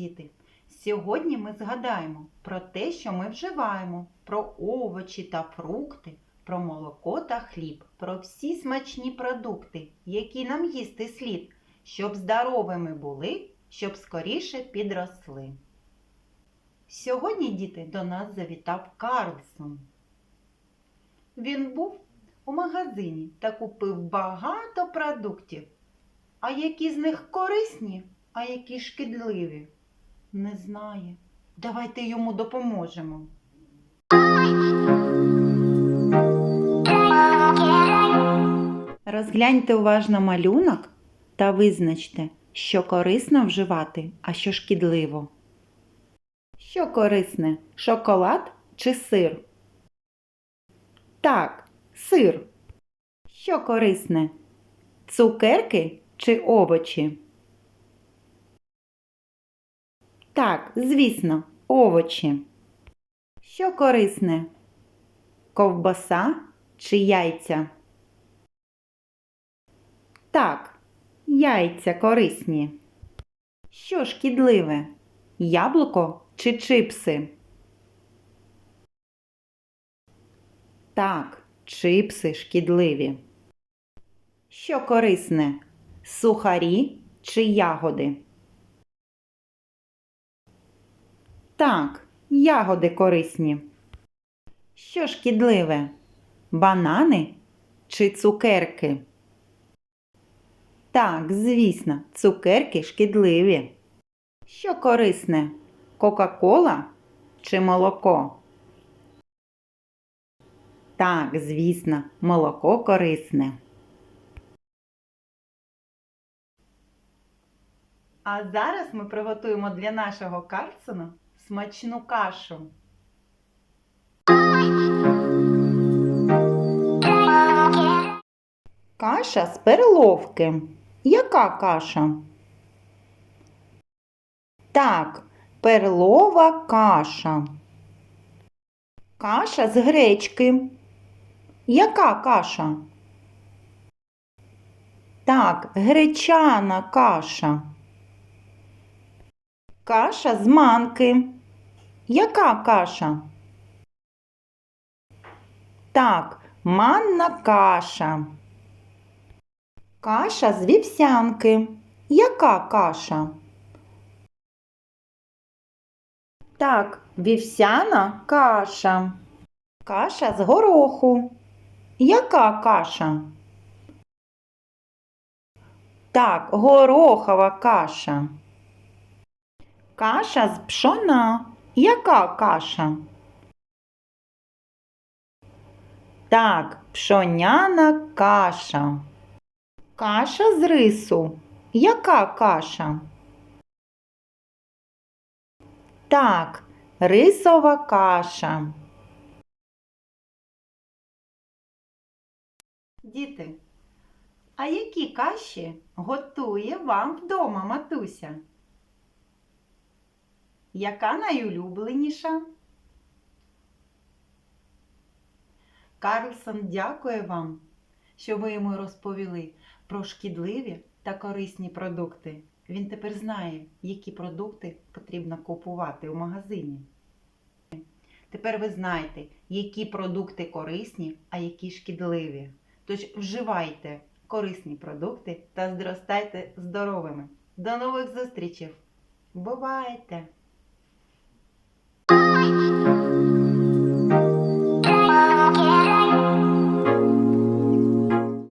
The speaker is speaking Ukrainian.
Діти! Сьогодні ми згадаємо про те, що ми вживаємо, про овочі та фрукти, про молоко та хліб, про всі смачні продукти, які нам їсти слід, щоб здоровими були, щоб скоріше підросли. Сьогодні, діти, до нас завітав Карлсон. Він був у магазині та купив багато продуктів. А які з них корисні, а які шкідливі? Не знає. Давайте йому допоможемо. Розгляньте уважно малюнок та визначте, що корисно вживати, а що шкідливо. Що корисне? Шоколад чи сир? Так, сир. Що корисне? Цукерки чи овочі? Так, звісно, овочі. Що корисне? Ковбаса чи яйця? Так, яйця корисні. Що шкідливе? Яблуко чи чипси? Так, чипси шкідливі. Що корисне? Сухарі чи ягоди? Так, ягоди корисні. Що шкідливе? Банани чи цукерки? Так, звісно, цукерки шкідливі. Що корисне? Кока-кола чи молоко? Так, звісно, молоко корисне. А зараз ми приготуємо для нашого Карлсона смачну кашу. Каша з перловки. Яка каша? Так, перлова каша. Каша з гречки. Яка каша? Так, гречана каша. Каша з манки. Яка каша? Так, манна каша. Каша з вівсянки. Яка каша? Так, вівсяна каша. Каша з гороху. Яка каша? Так, горохова каша. Каша з пшона. Яка каша? Так, пшоняна каша. Каша з рису. Яка каша? Так, рисова каша. Діти, а які каші готує вам вдома матуся? Яка найулюбленіша? Карлсон дякує вам, що ви йому розповіли про шкідливі та корисні продукти. Він тепер знає, які продукти потрібно купувати у магазині. Тепер ви знаєте, які продукти корисні, а які шкідливі. Тож вживайте корисні продукти та зростайте здоровими. До нових зустрічей! Бувайте! Bye.